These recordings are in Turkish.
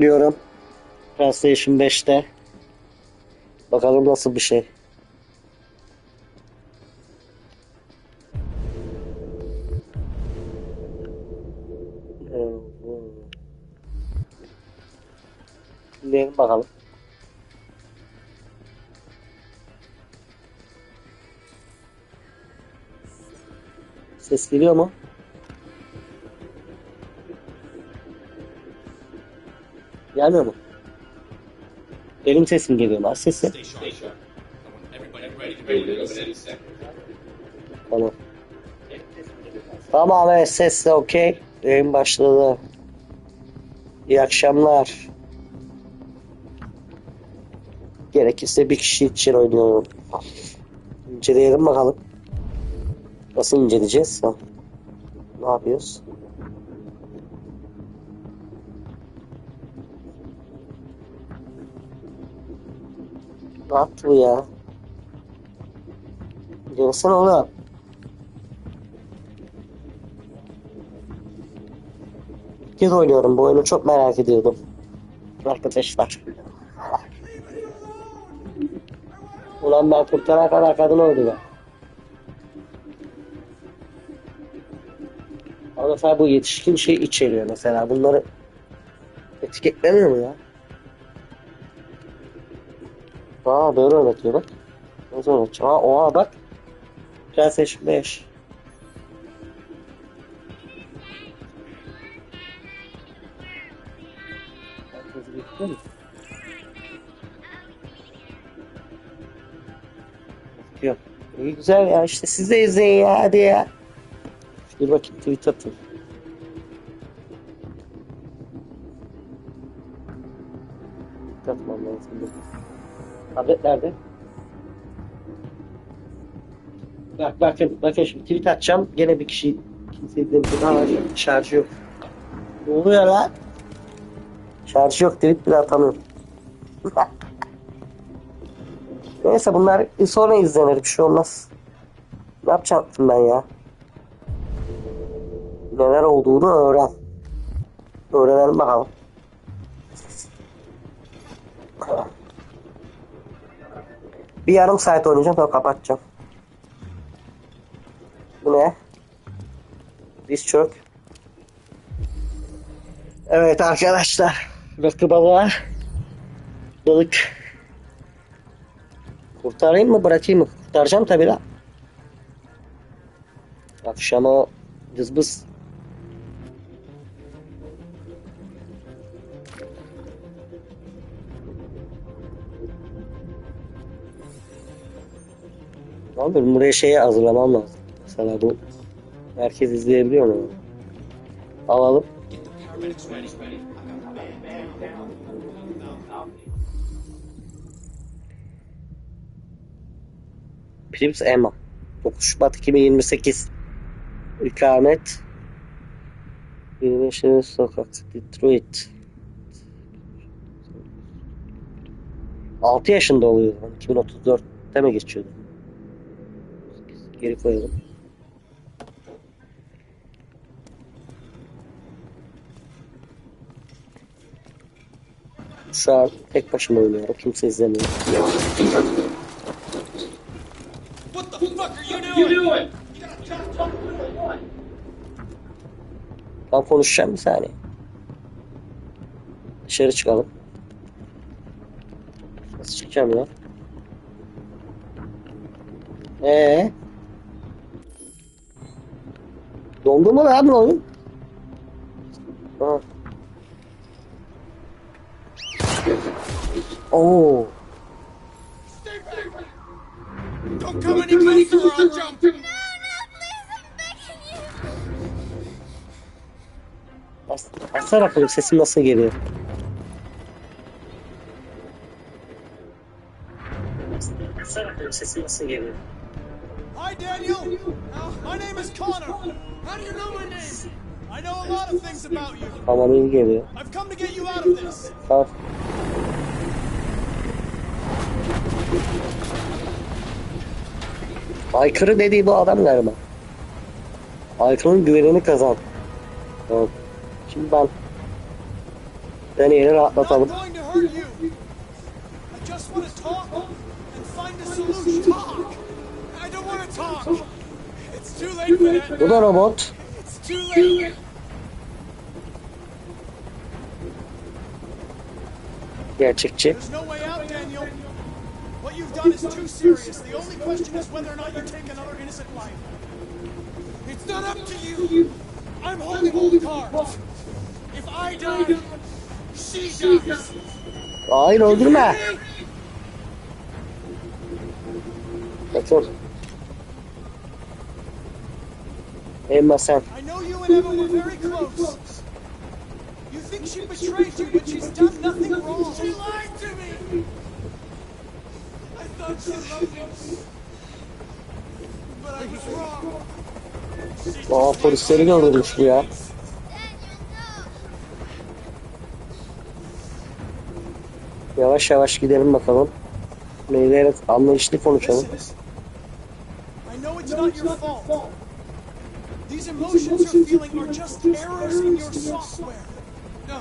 Diyorum. PlayStation 5'te. Bakalım nasıl bir şey. Dinleyelim bakalım. Ses geliyor mu? Gelmiyor mu? Benim sesim geliyor mu? Sesi. Tamam. Tamam evet ses de okey. Yayın başladı. İyi akşamlar. Gerekirse bir kişi için oynuyorum. İnceleyelim bakalım. Nasıl inceleyeceğiz? Ne yapıyoruz? Ne yaptı bu ya? Gelsene oğlum. Kez oynuyorum bu oyunu çok merak ediyordum. Arkadaşlar. Ulan ben kurtarana kadar kadın oydu Ama mesela bu yetişkin şey içeriyor mesela. Bunları etiketlemiyor mu ya? Aa böyle oynatıyor bak. Nasıl oynatacağım? Aa oha bak. PlayStation 5. Herkes bitti mi? Yok. İyi güzel ya işte siz de izleyin ya hadi ya. Dur bakayım tweet atayım. Nerede? Bak bakın bakın şimdi tweet atacağım. Gene bir kişi kimse izlemiyor. Ama şarjı yok. Ne oluyor lan? Şarjı yok tweet bile atamıyorum. Neyse bunlar sonra izlenir bir şey olmaz. Ne yapacaktım ben ya? Neler olduğunu öğren. Öğrenelim bakalım. Bir yarım saat oynayacağım sonra kapatacağım. Bu ne? Diz çök. Evet arkadaşlar. Rakı balığa. Balık. Kurtarayım mı bırakayım mı? Kurtaracağım tabii la. Akşama cızbız. Abi benim buraya şeyi hazırlamam lazım. Mesela bu herkes izleyebiliyor mu? Alalım. Prims Emma. 9 Şubat 2028. İkamet 25 Sokak Detroit. 6 yaşında oluyor. 2034'te mi geçiyordu? Geri koyalım. Şu an tek başıma oynuyorum. Kimse izlemiyor. What the fuck are you doing? Ben konuşacağım bir saniye. Dışarı çıkalım. Nasıl çıkacağım ya? Ee? Dondu mu lan bu oyun? Ha. Oo. Don't come any closer or I'll jump. Bas, bassana bakalım sesim nasıl geliyor. Bassana bakalım sesim nasıl geliyor. Hi, Daniel. Uh, my name is Connor. How do you know my name? I know a lot of things about you. Tamam iyi geliyor. I've come to get you out of this. Tamam. Aykırı dediği bu adam galiba. Aykırı'nın güvenini kazan. Tamam. Şimdi ben I'm rahatlatalım. Bu da robot. Gerçekçi. What you've done is too serious. The. Hayır öldürme. Bakın. Emma sen. I know you and Emma were very close. You think she betrayed you, but she's done nothing wrong. She lied to me. I thought she loved me. But I was wrong. Aa polisleri de öldürmüş bu ya. Yavaş yavaş gidelim bakalım. Meyveyle anlayışlı konuşalım. I know it's not your fault. These emotions you're feeling are just errors in your software. No,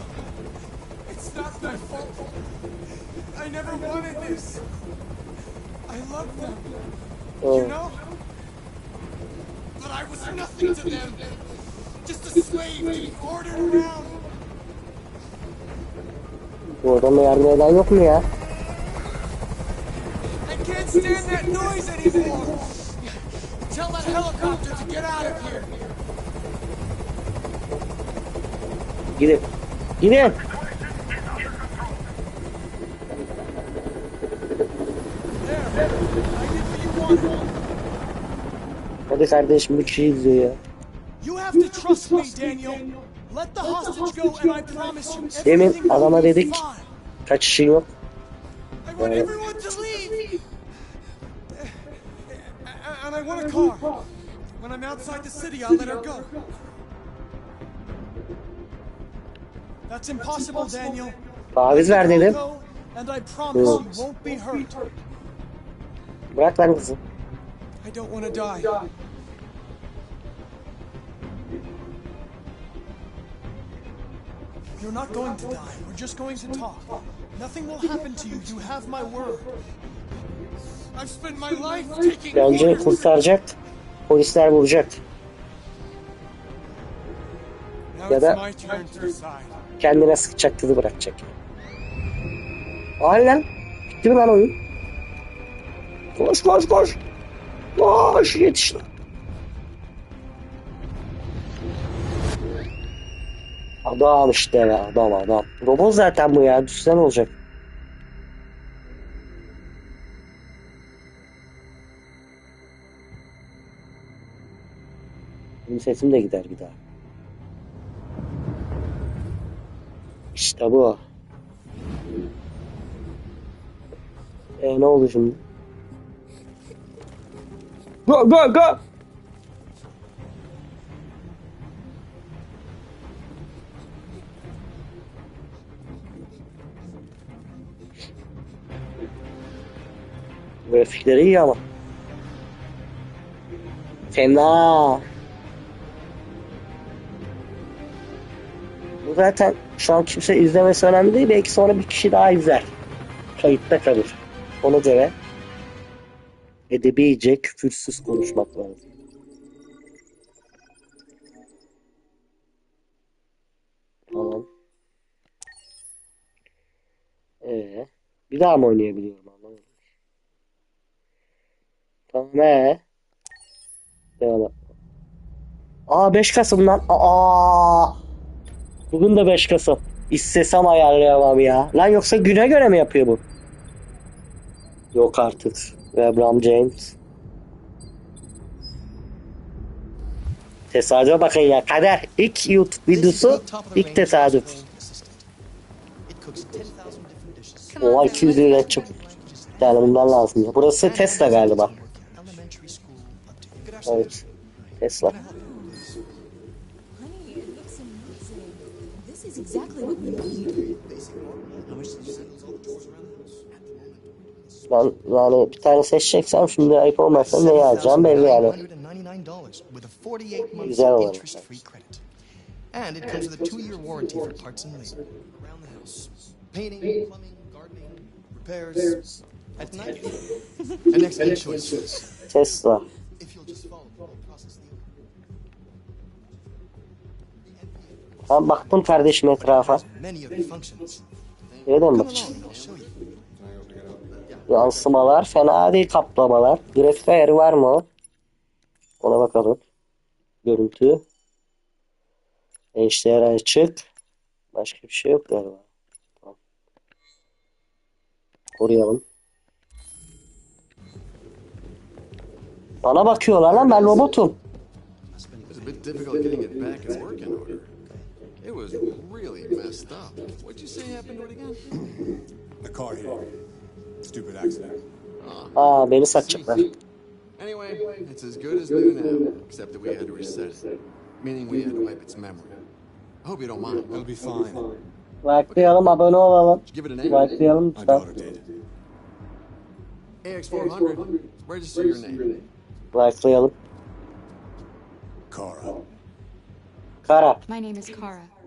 it's not my fault. I never wanted this. I love them, you Oh. know? But I was nothing to them. Just a slave to be ordered around. Bu adama yardım eden yok mu ya? I can't stand that noise anymore. Tell that helicopter to get out of here. Gidin. Gidin. Hadi kardeşim bir kişi izliyor ya. You have to trust me, Daniel. Let the hostage go, and I promise you, Demin adama dedik. fine. Kaçışın yok. I want Evet. everyone to leave. And I want a car. When I'm outside the city, I'll let her go. That's impossible, Daniel. Taviz ver dedim. And I promise you won't be hurt. Bırak lan kızı. I don't want to die. You're not going to die. We're just going to talk. Nothing will happen to you. You have my word. I've spent my life taking Bence kurtaracak. Polisler vuracak. Ya da-. Kendine sıkacak kızı bırakacak. Ay lan. Bitti mi lan oyun? Koş koş koş. Koş yetiş lan. Adam işte be adam adam. Robot zaten bu ya. Düşsen olacak. Benim sesim de gider bir daha. İşte bu. E ne oldu şimdi? Go go go! Grafikleri iyi ama. Fena. Zaten şu an kimse izlemesi önemli değil. Belki sonra bir kişi daha izler. Kayıtta kalır. Ona göre edebice küfürsüz konuşmak lazım. Tamam. Ee, bir daha mı oynayabiliyorum. Tamam ee. Devam et. Aa 5 Kasım'dan. Aa. Bugün de 5 Kasım. İstesem ayarlayamam ya. Lan yoksa güne göre mi yapıyor bu? Yok artık. LeBron James. Tesadüfe bakın ya. Kader. İlk YouTube videosu ilk tesadüf. Oha 200 lira çok. Yani bundan lazım. Burası Tesla galiba. Evet. Tesla. Lan, lan bir tane ses şimdi ayıp olmasın ne yazacağım belli yani. Güzel olur. And it comes with a two-year warranty for parts and labor. Around the house. Painting, plumbing, gardening, repairs. At night. An excellent choice. Tesla. Ben baktım kardeşim etrafa. Come bakacağım? Yansımalar fena değil kaplamalar. Grafik ayarı var mı? Ona bakalım. Görüntü. HDR açık. Başka bir şey yok galiba. Tamam. Koruyalım. Bana bakıyorlar lan ben robotum. It was a bit difficult getting it back in working order. It was really messed up. What'd you say happened to it again? The car hit. Stupid accident. Aa beni satacaklar. Anyway, it's as good as new now, except that we had to reset it, meaning we had to wipe its memory. I hope you don't mind. It'll be fine. Likelayalım abone olalım. Did you give it a name? Likelayalım My lütfen. daughter did. AX400. Register your name. Likelayalım. Kara. Kara. My name is Kara.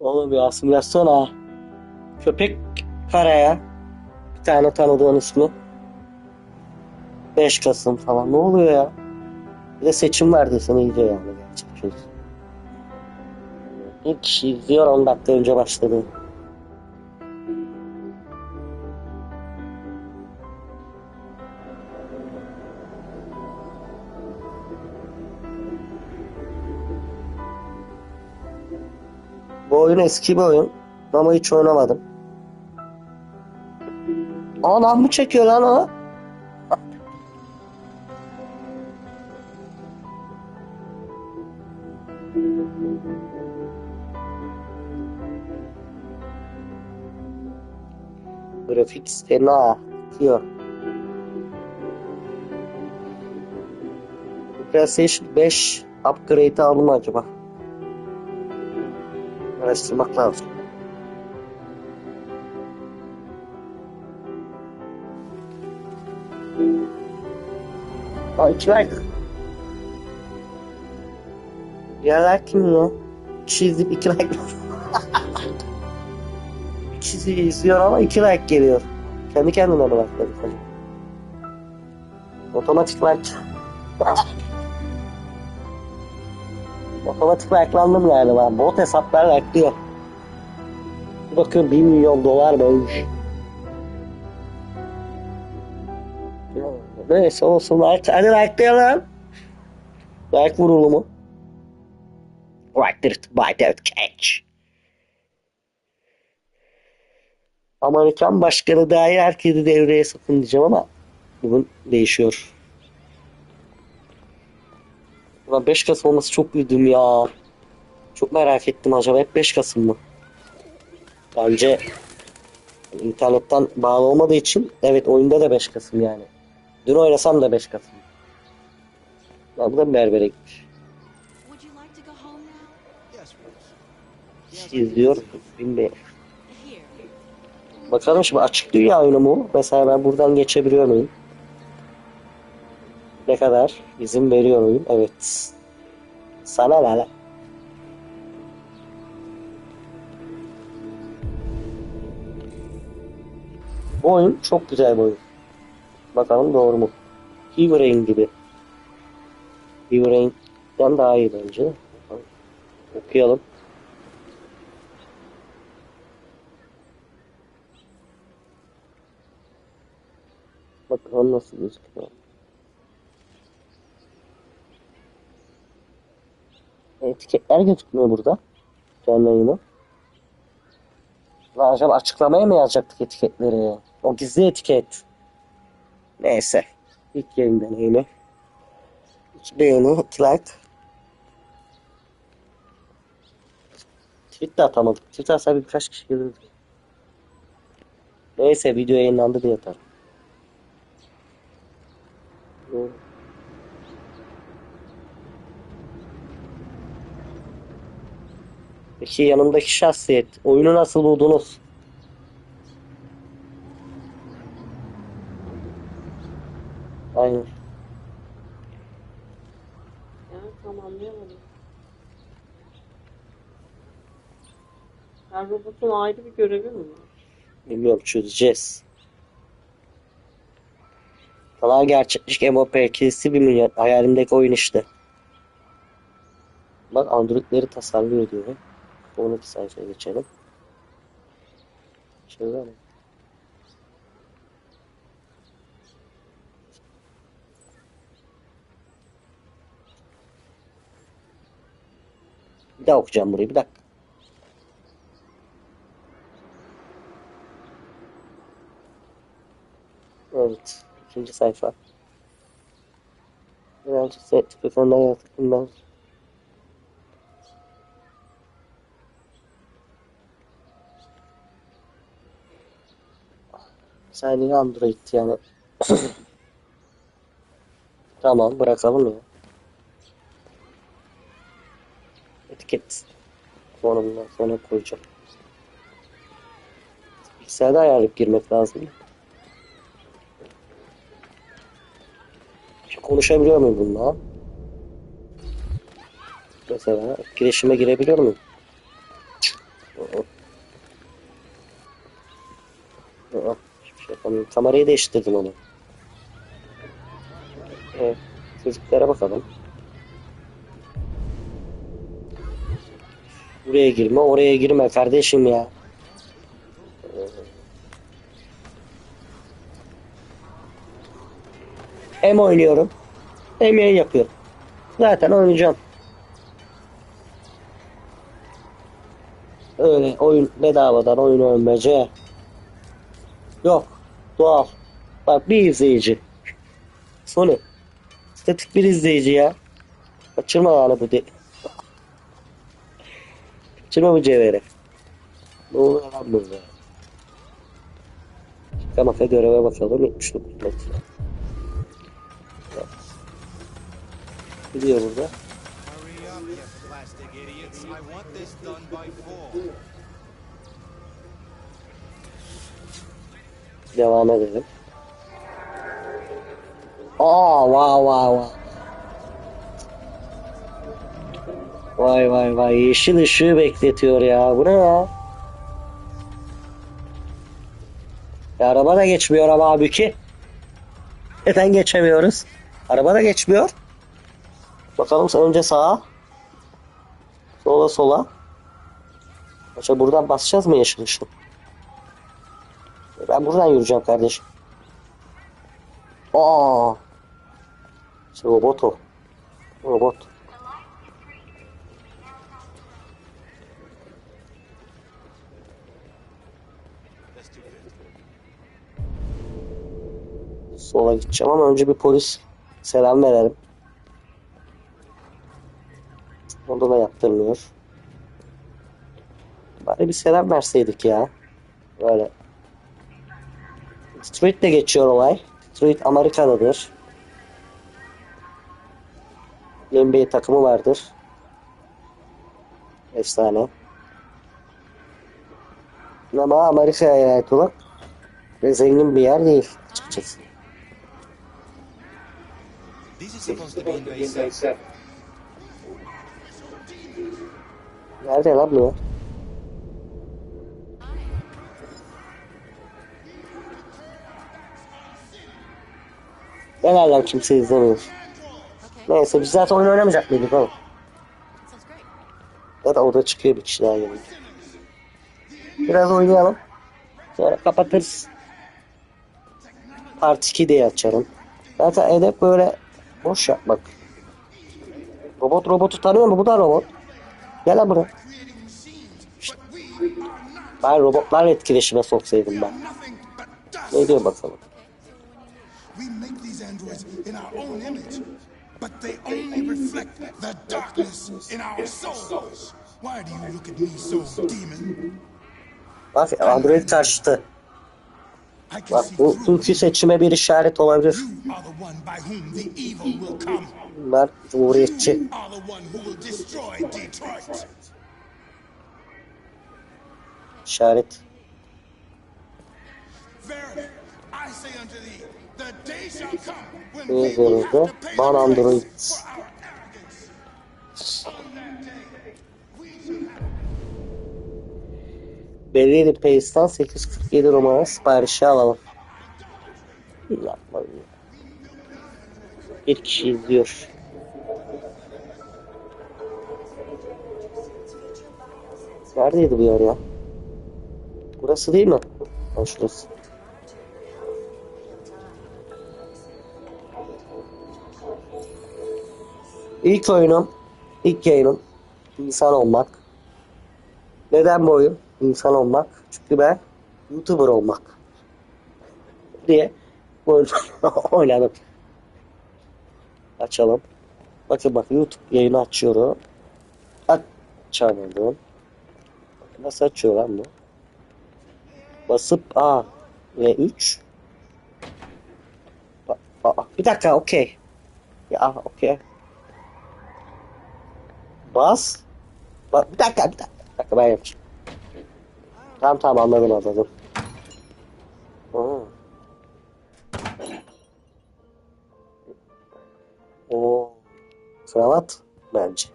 Oğlum ya simülasyon ha. Köpek karaya. Bir tane tanıdığın ismi. 5 Kasım falan. Ne oluyor ya? Bir de seçim var desen iyice yani. Gerçekten. Bir kişi izliyor 10 dakika önce başladı. Oyun eski bir oyun. Ama hiç oynamadım. Anam mı çekiyor lan o? Grafik fena diyor. PlayStation 5 upgrade aldı mı acaba? Araştırmak lazım. Like. Diğerler kim ya? İzleyip iki like. Kişi izliyor ama iki like geliyor. Kendi kendine mi like'ladı seni? Otomatik like. Otomatik like'landım galiba. Bot hesaplar like'lıyor. Bir bakıyorum 1 milyon dolar böylemiş. Neyse olsun like. Hadi like'layalım. Like vurulumu. Right it by that catch. Amerikan başkanı dair herkesi devreye sokun diyeceğim ama bugün değişiyor. Ulan 5 Kasım olması çok üzüldüm ya. Çok merak ettim acaba hep 5 Kasım mı? Bence internetten bağlı olmadığı için evet oyunda da 5 Kasım yani. Dün oynasam da 5 Kasım. Ya bu da berbere gitmiş. İzliyor. Bilmiyorum. Bakalım şimdi açık dünya oyunu mu? Mesela ben buradan geçebiliyor muyum? Ne kadar izin veriyor oyun? Evet. Sana ne lan? Bu oyun çok güzel bir oyun. Bakalım doğru mu? Heavy Rain gibi. Heavy Rain'den daha iyi bence. Okuyalım. Bakalım nasıl gözüküyor. Etiketler gözükmüyor burada. Canlı yayını. Lan acaba açıklamaya mı yazacaktık etiketleri? O gizli etiket. Neyse. İlk yayın deneyimi. İki beğeni, iki like. Tweet de atamadık. Tweet atsa birkaç kişi gelirdi. Neyse video yayınlandı diye atarım. Bu- Peki yanımdaki şahsiyet. Oyunu nasıl buldunuz? Aynen. Ya tam anlayamadım. Her robotun ayrı bir görevi mi var? Bilmiyorum çözeceğiz. Sanal gerçeklik MMORPG'si bir milyon. Hayalimdeki oyun işte. Bak Android'leri tasarlıyor diyor. Sonraki sayfaya geçelim. Şöyle mi? Bir daha okuyacağım burayı bir dakika. Evet. ikinci sayfa. Birazcık set telefondan yazdım Saniye Android yani. tamam bırakalım ya. Etiket konumdan sonra koyacağım. Bilgisayarda ayarlayıp girmek lazım. Konuşabiliyor muyum bununla? Mesela etkileşime girebiliyor muyum? Yapamıyorum. Kamerayı değiştirdim onu. Evet. Çocuklara bakalım. Buraya girme, oraya girme kardeşim ya. Hem oynuyorum hem yayın yapıyorum. Zaten oynayacağım. Öyle oyun bedavadan oyun oynamaca. Yok. Doğal. Bak bir izleyici. Sony. Statik bir izleyici ya. Kaçırma yani bu de. Kaçırma bu cevheri. Ne oluyor lan burada? Kamaka göreve bakalım. 79 metre. Gidiyor burada. Devam edelim. Aa vay vay vay. Vay vay vay yeşil ışığı bekletiyor ya. Bu ne ya? Ya araba da geçmiyor ama abi ki. Neden geçemiyoruz? Araba da geçmiyor. Bakalım önce sağa. Sola sola. Acaba buradan basacağız mı yeşil ışığı? Ben buradan yürüyeceğim kardeşim. Aa. İşte robot o. Robot. Sola gideceğim ama önce bir polis selam verelim. Onda da yaptırmıyor. Bari bir selam verseydik ya. Böyle. Detroit'te geçiyor olay. Detroit Amerika'dadır. NBA takımı vardır. Efsane. Ama Amerika'ya ait olan ve zengin bir yer değil açıkçası. Nerede lan bu? Lan kimse izlemiyor. Neyse biz zaten oyun oynamayacak mıydık oğlum? Great. Zaten orada çıkıyor bir kişi daha gelince. Biraz oynayalım. Sonra kapatırız. Part 2 diye açarım. Zaten edep böyle boş yapmak. Robot robotu tanıyor mu? Bu da robot. Gel lan buraya. Ben robotlarla etkileşime soksaydım ben. Ne diyor bakalım. Androids in our own image, but they only reflect the darkness in our souls. Why do you look at me so, demon? Bak Android karşıtı. Bak bu Türkçü seçime bir işaret olabilir. Bunlar cumhuriyetçi. İşaret. To pay Ban Pace'den 847 numara siparişi alalım. Yapma. Bir kişi izliyor. Neredeydi bu yer ya? Burası değil mi? Ha şurası. İlk oyunum, ilk yayınım insan olmak. Neden bu oyun? İnsan olmak. Çünkü ben YouTuber olmak diye bu oynadım. Açalım. Bakın bak YouTube yayını açıyorum. Açamadım. Nasıl açıyor lan bu? Basıp A ve 3 Aa, bir dakika okey. Ya okey. Bas. Bak bir dakika bir dakika. Bir dakika ben yapacağım. Tamam tamam anladım anladım. Oo. Oo. Kravat bence.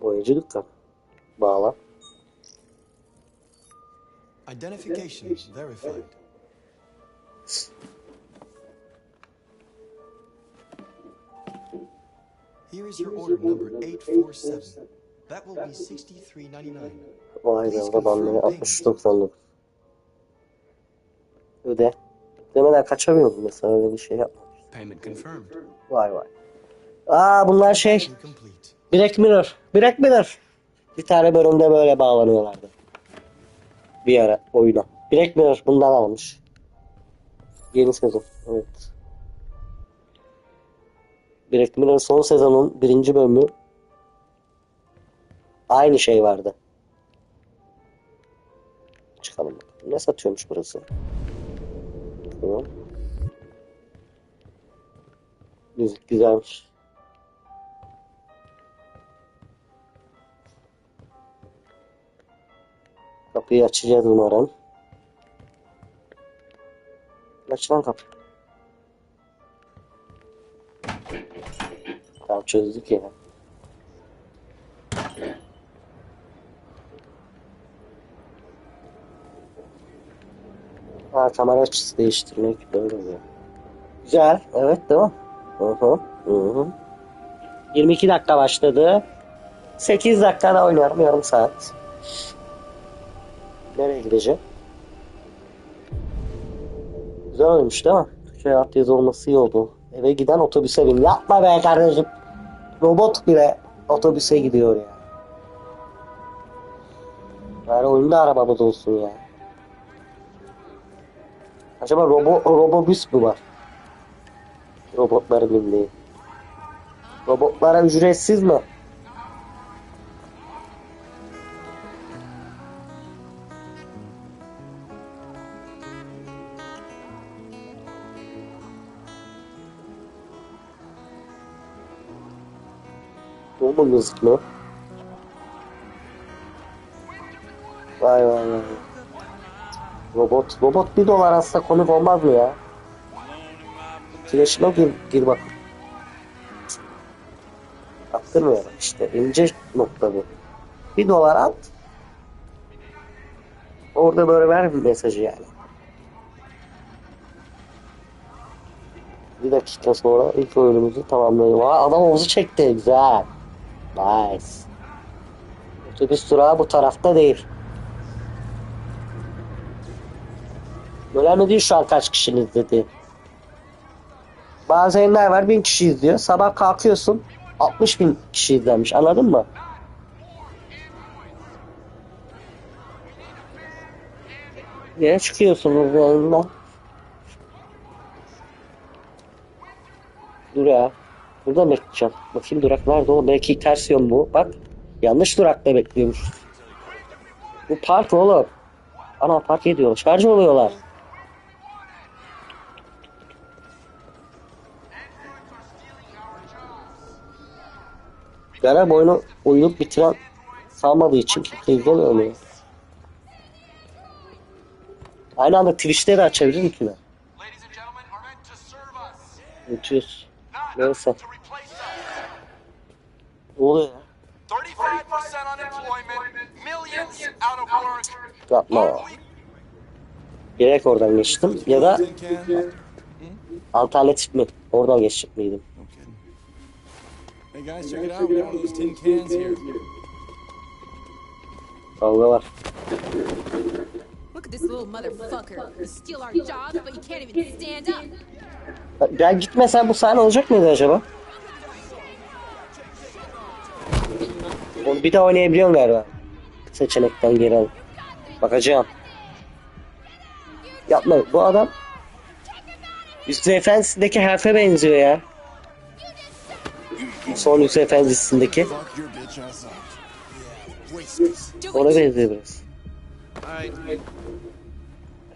Boyacı dükkan. Bağla. Identification verified. Here is your order number 847. That will be 63.99. Vay be oradan beri 63.99. Öde. Demeden kaçamıyordum mesela öyle bir şey yapma. Payment confirmed. Vay vay. Aa bunlar şey. Black Mirror. Black Mirror. Bir tane bölümde böyle bağlanıyorlardı. Bir ara oyuna. Black Mirror bundan almış. Yeni sezon. Evet. Black Mirror son sezonun birinci bölümü aynı şey vardı. Çıkalım. Ne satıyormuş burası? Tamam. Müzik güzelmiş. Kapıyı açacağız umarım. Aç lan kapıyı. Tamam çözdük ya. Ha kamera açısı değiştirmek böyle oluyor. Güzel. Evet devam. Hı hı. Hı hı. 22 dakika başladı. 8 dakikada oynuyorum yarım saat. Nereye gideceğim? Güzel olmuş değil mi? Şey alt yazı olması iyi oldu. Eve giden otobüse bin. Yapma be kardeşim. Robot bile otobüse gidiyor ya. Yani oyunda arabamız olsun ya. Acaba robo, robobüs mü var? Robotların bindiği. Robotlara ücretsiz mi? Mi? Vay vay vay. Robot, robot bir dolar aslında komik olmaz mı ya? Kileşime gir, gir bak. Attırmıyorum işte. ince nokta bu. Bir dolar at. Orada böyle ver bir mesajı yani. Bir dakika sonra ilk oyunumuzu tamamlayalım. Aa, adam havuzu çekti. Güzel. Nice. Otobüs durağı bu tarafta değil. Önemli değil şu an kaç kişinin izlediği. Bazı yayınlar var bin kişi izliyor. Sabah kalkıyorsun 60 bin kişi izlenmiş anladın mı? Yine çıkıyorsunuz yayından. Dur ya. Burada bekleyeceğim? Bakayım durak nerede o? Belki ters yön bu. Bak. Yanlış durakta bekliyormuş. Bu park oğlum. Ana park ediyor. Şarj oluyorlar. Garip oyunu oyunu bitiren salmadığı için kimse izlemiyor mu? Aynı anda Twitch'te de açabilir mi ki? Us, Unutuyoruz. Neyse. Ne oluyor ya? 35% unemployment, millions out of work. Yapma. Direkt oradan geçtim. Ya da alternatif mi? Oradan geçecek miydim? No kidding. Hey guys, check it out. We got one of those tin cans here. Kavga var. Look at this little motherfucker. You steal our jobs, but you can't even stand up. Ben gitmesen bu sahne olacak mıydı acaba? Onu bir daha oynayabiliyorum galiba. Seçenekten geri al. Bakacağım. Yapma bu adam Yüzde Efendisi'ndeki Herf'e benziyor ya. Son Yüzde Efendisi'ndeki. Ona it. benziyor biraz.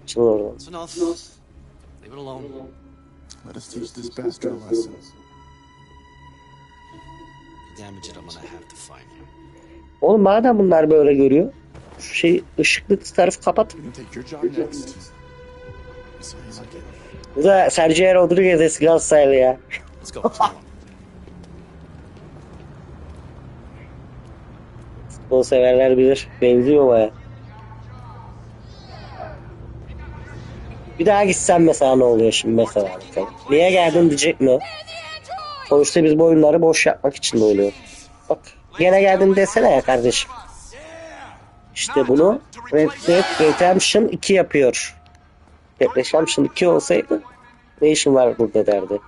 Açılın oradan. it's enough. Leave it alone. Let us teach this bastard a lesson. You damage it, I'm gonna have to find you. Oğlum madem bunlar böyle görüyor. Şey ışıklı tarafı kapat. Bu da Sergio Rodriguez eski Galatasaraylı ya. Futbol severler bilir. Benziyor baya. Bir daha gitsem mesela ne oluyor şimdi mesela. Niye geldin diyecek mi? Sonuçta biz bu oyunları boş yapmak için de oynuyoruz. Bak yine geldin desene ya kardeşim. İşte bunu Red Dead Redemption 2 yapıyor. Red Redemption 2 olsaydı ne işin var burada derdi.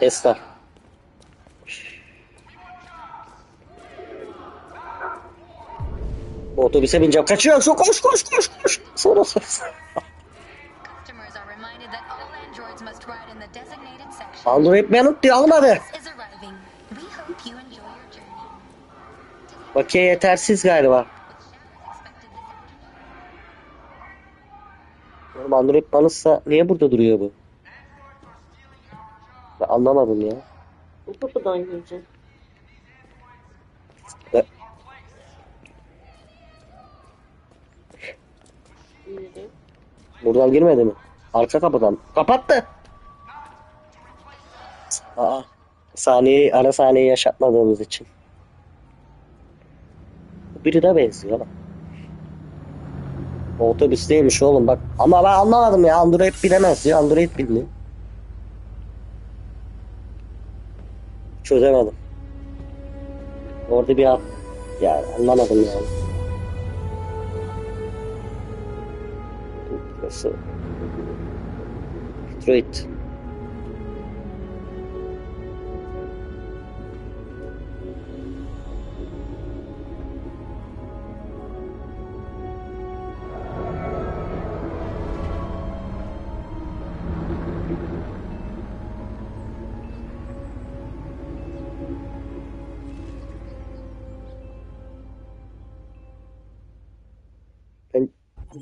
Tesla. Otobüse bineceğim. Kaçıyorsun. Koş koş koş koş. Sonra sonra. Android Manut diye almadı. Is arriving. We hope you enjoy your journey. Bakiye yetersiz galiba. Oğlum Android Manut'sa niye burada duruyor bu? Ben anlamadım ya. Bu kapıdan Girdim. Buradan girmedi mi? Arka kapıdan. Kapattı. Aa. Saniyeyi, ara saniyeyi yaşatmadığımız için. Biri de benziyor lan. O otobüsteymiş oğlum bak. Ama ben anlamadım ya. Android bilemez diyor. Android bilmiyor. Çözemedim. Orada bir an... Yani anlamadım yani. Burası. Detroit.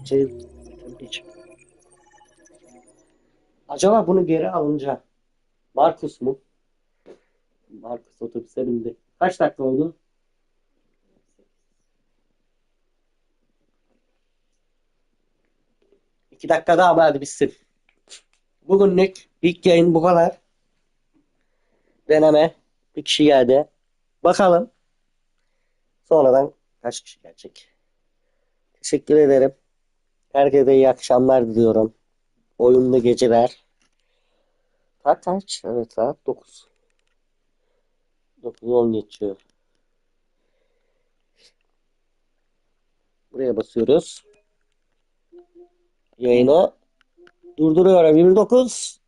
Şey, hiç. Acaba bunu geri alınca Markus mu? Markus otobüse bindi. Kaç dakika oldu? İki dakika daha ama hadi bitsin. Bugünlük ilk yayın bu kadar. Deneme. Bir kişi geldi. Bakalım. Sonradan kaç kişi gelecek? Teşekkür ederim. Herkese iyi akşamlar diliyorum. Oyunlu geceler. Saat kaç? Evet saat 9. 9.10 geçiyor. Buraya basıyoruz. Yayını durduruyorum. 29